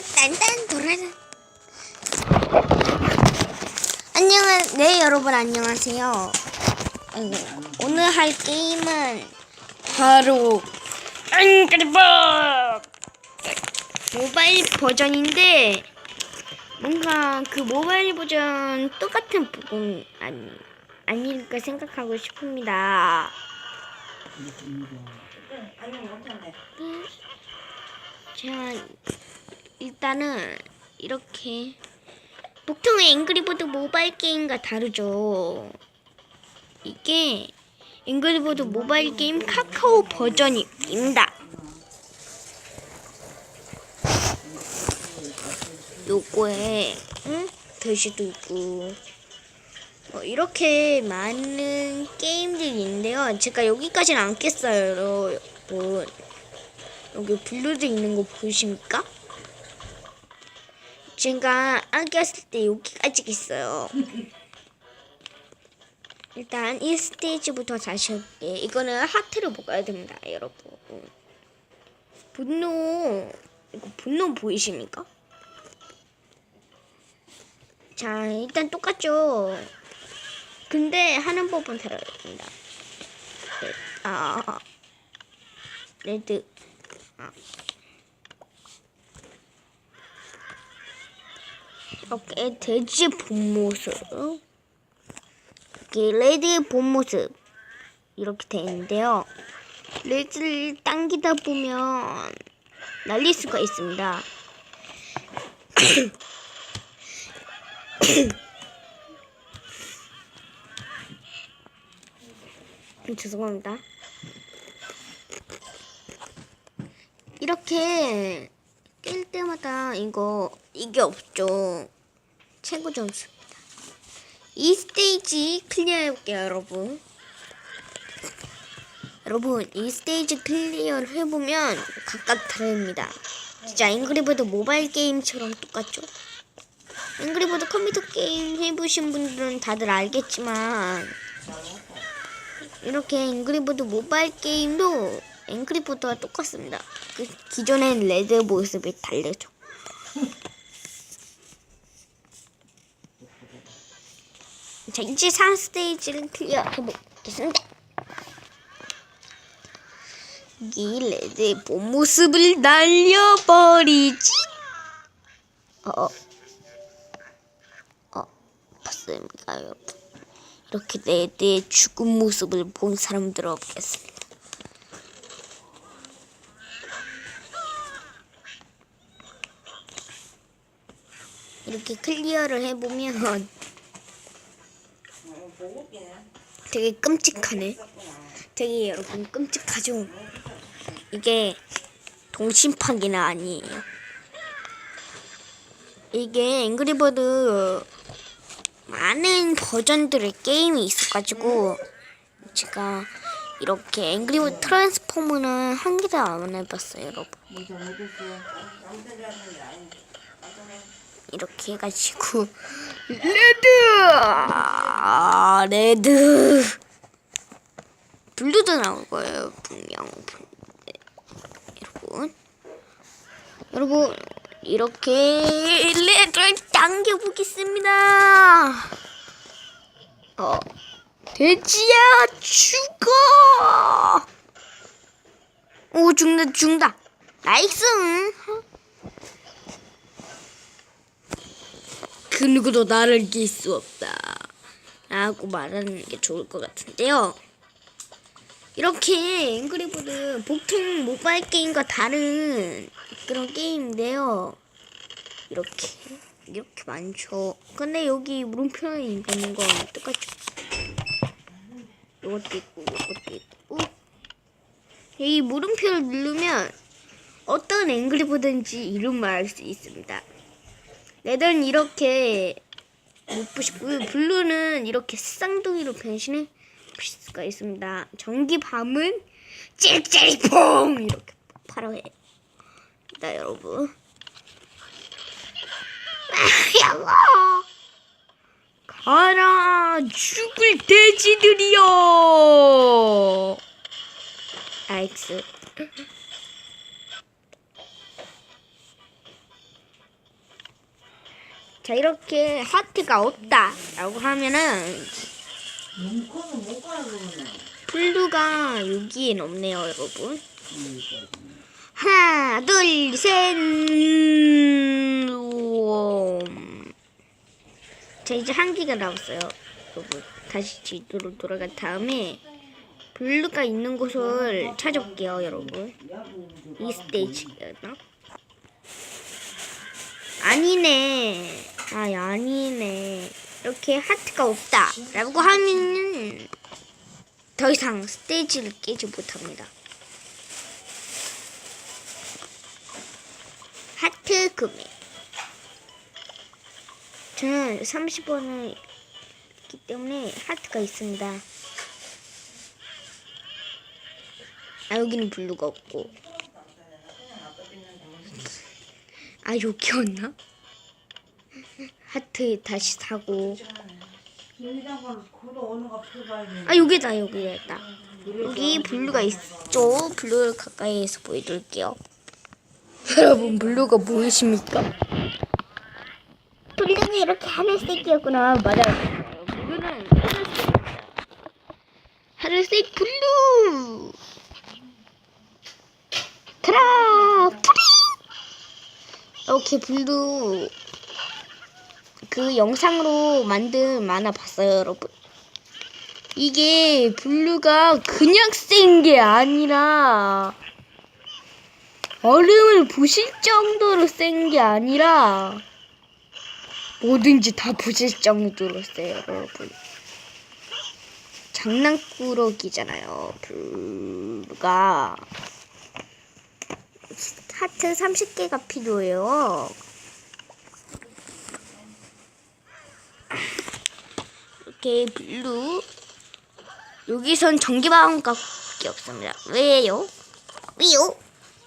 딴딴 도라라. 안녕하, 네 여러분 안녕하세요. 아이고, 오늘 할 게임은 바로 앵그리버드 모바일 버전인데 뭔가 그 모바일 버전 똑같은 부분 아니 아닐까 생각하고 싶습니다. 자, 일단은 이렇게 보통의 앵그리버드 모바일 게임과 다르죠. 이게 앵그리버드 모바일 게임 카카오 버전입니다. 요거에 응? 글씨도 있고 뭐 이렇게 많은 게임들이 있는데요. 제가 여기까지는 안 깼어요, 여러분. 여기 블루도 있는 거 보이십니까? 제가 안겼을 때 여기까지 있어요. 일단 1스테이지부터 다시 할게. 이거는 하트를 먹어야 됩니다, 여러분. 분노, 이거 분노 보이십니까? 자, 일단 똑같죠? 근데 하는 법은 다릅니다. 네, 아, 레드. 아. 이렇게 돼지 본 모습. 이렇게 레드의 본 모습. 이렇게 돼 있는데요. 레드를 당기다 보면 날릴 수가 있습니다. 죄송합니다. 이렇게 깰 때마다 이거 이게 없죠. 최고 점수입니다. 이 스테이지 클리어해볼게요, 여러분. 여러분, 이 스테이지 클리어를 해보면 각각 다릅니다. 진짜 앵그리버드 모바일 게임처럼 똑같죠? 앵그리버드 컴퓨터 게임 해보신 분들은 다들 알겠지만 이렇게 앵그리버드 모바일 게임도 앵그리버드와 똑같습니다. 그 기존의 레드 모습이 달려죠. 자, 이제 4스테이지를 클리어 해보겠습니다. 이 레드의 본 모습을 날려버리지. 어, 어, 봤습니다, 여러분. 이렇게 레드의 죽은 모습을 본 사람들 없겠습니다. 이렇게 클리어를 해보면 되게 끔찍하네. 되게 여러분 끔찍하죠. 이게 동심파기는 아니에요. 이게 앵그리버드 많은 버전들의 게임이 있어가지고 제가 이렇게 앵그리버드 트랜스포머는 한 개도 안 해봤어요, 여러분. 이렇게 해가지고. 레드! 아, 레드. 블루도 나올 거예요 분명. 네, 여러분. 여러분 이렇게 레드를 당겨 보겠습니다. 어 돼지야 죽어! 오 죽는다 죽는다. 나이스 그 누구도 나를 이길 수 없다. 라고 말하는 게 좋을 것 같은데요. 이렇게 앵그리버드 보통 모바일 게임과 다른 그런 게임인데요. 이렇게 이렇게 많죠. 근데 여기 물음표에 있는 건 똑같죠. 이것도 있고 이것도 있고 이 물음표를 누르면 어떤 앵그리버드인지 이름을 알 수 있습니다. 레드는 이렇게 못 보시고요. 블루는 이렇게 쌍둥이로 변신해 보실 수가 있습니다. 전기 밤은 찌릿찌릿퐁 이렇게 폭발해. 나 여러분. 야고 가라 죽을 돼지들이여. 아엑스. 자 이렇게 하트가 없다라고 하면은. 블루가 여기엔 없네요, 여러분. 하나, 둘, 셋. 옴. 자 이제 한 개가 남았어요, 여러분. 다시 뒤로 돌아간 다음에 블루가 있는 곳을 찾아볼게요, 여러분. 이 스테이지였나? 아니네. 아, 아니네. 이렇게 하트가 없다 라고 하면은 더 이상 스테이지를 깨지 못합니다. 하트 금액. 저는 30원을 있기 때문에 하트가 있습니다. 아, 여기는 블루가 없고. 아, 여기였나? 하트 다시 사고. 아, 여기다, 여기다. 여기 블루가 있죠? 블루를 가까이에서 보여드릴게요. 여러분, 블루가 보이십니까? 블루는 이렇게 하늘색이었구나. 맞아요. 블루는 하늘색입니다. 하늘색 블루! 타라! 프리! 이렇게 블루 그 영상으로 만든 만화 봤어요, 여러분. 이게 블루가 그냥 센 게 아니라 얼음을 부실 정도로 센 게 아니라 뭐든지 다 부실 정도로 세요, 여러분. 장난꾸러기잖아요, 블루가. 하트 30개가 필요해요. 이렇게 블루 여기선 전기밤밖에 없습니다. 왜요? 왜요?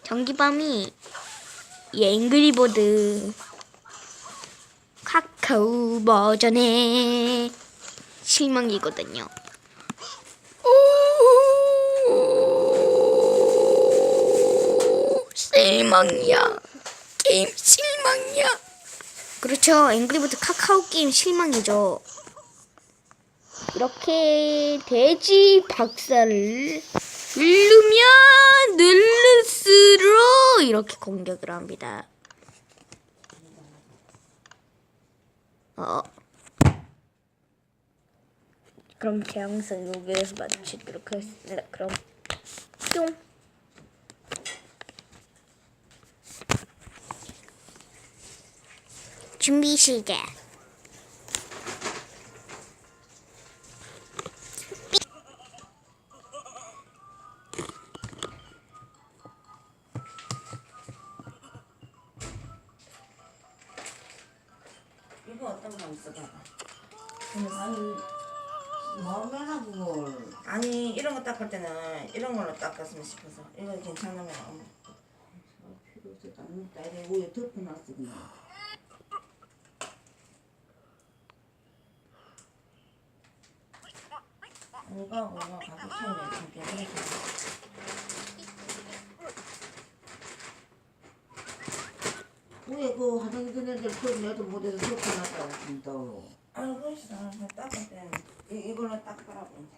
전기밤이 이 앵그리버드 카카오 버전의 실망이거든요. 오, 실망이야. 게임 실망이야. 그렇죠. 앵그리버드 카카오 게임 실망이죠. 이렇게 돼지 박사를 누르면 누를수록 이렇게 공격을 합니다. 어. 그럼 제 영상 여기에서 마치도록 하겠습니다. 그럼 뿅. 준비 시작. 있어 봐봐. 아니 뭐면하 그걸. 아니 이런 거 닦을 때는 이런 걸로 닦았으면 싶어서 이거 괜찮으면 어머. 필요 없어. 닦는 딸에 위에 덮어놨어 그냥. 이거 이거 가격 차이가 좀 괜찮아. 위에 그 화장실 애들 그 내도 못해서 덮어놨다고 진짜로. 아니 그러시다. 닦을 때는 이- 이걸로 닦으라고 이제.